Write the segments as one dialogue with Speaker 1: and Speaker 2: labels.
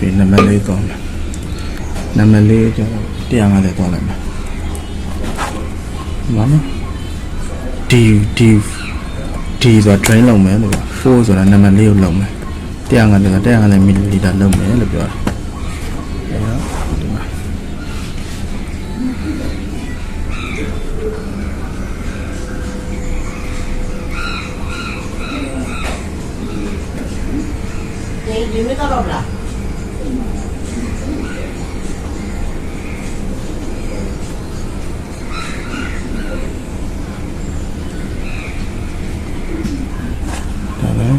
Speaker 1: ပြီးနံပါတ်လေးသွားမယ်နံပါတ်လေးကျတော့150သွားလိုက်မယ်ဘာနော် D D D ဆိုတာ drain လုပ်မယ်လို့ပြော4ဆိုတာနံပါတ်လေးကိုလုပ်မယ်150ဆိုတာ150မီလီလီတာလုပ်မယ်လို့ပြောတာအဲ့တော့ဒီမှာ
Speaker 2: 你你没到到不啦？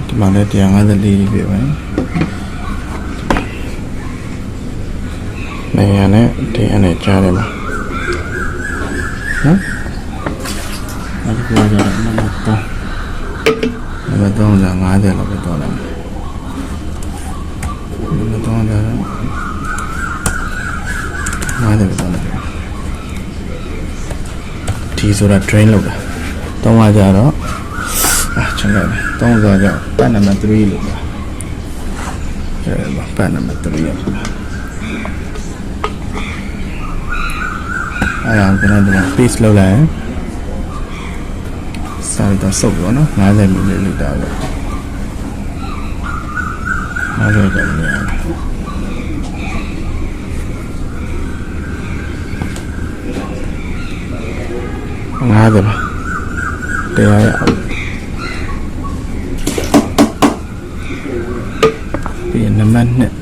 Speaker 1: ဒါလည်းဒီမှာလည်း150လေးပြပဲနေရနဲ့တရားနဲ့ကြားတယ်မှာနော်အဲ့ဒီပြောကြတယ်နံပါတ်3နံပါတ်3က50လောက်ပဲတော့တယ်နံပါတ်3ကတော့50ပဲတော့တယ်ဒီဆိုတာ drain လောက်တာတော့ကကြတော့ အာချင်တယ်တောင်းစားကြပတ်နံပါတ်3လို့ပါအဲပတ်နံပါတ်3ရပါအဲအောင်ကျွန်တော်ဒီမှာ paste လုပ်လိုက်ရင်စာရတော့စုပ်တော့နော်50 ml ပဲ50ကျတယ်50ပါတရားရအောင် ပြီးရင်နံပါတ်2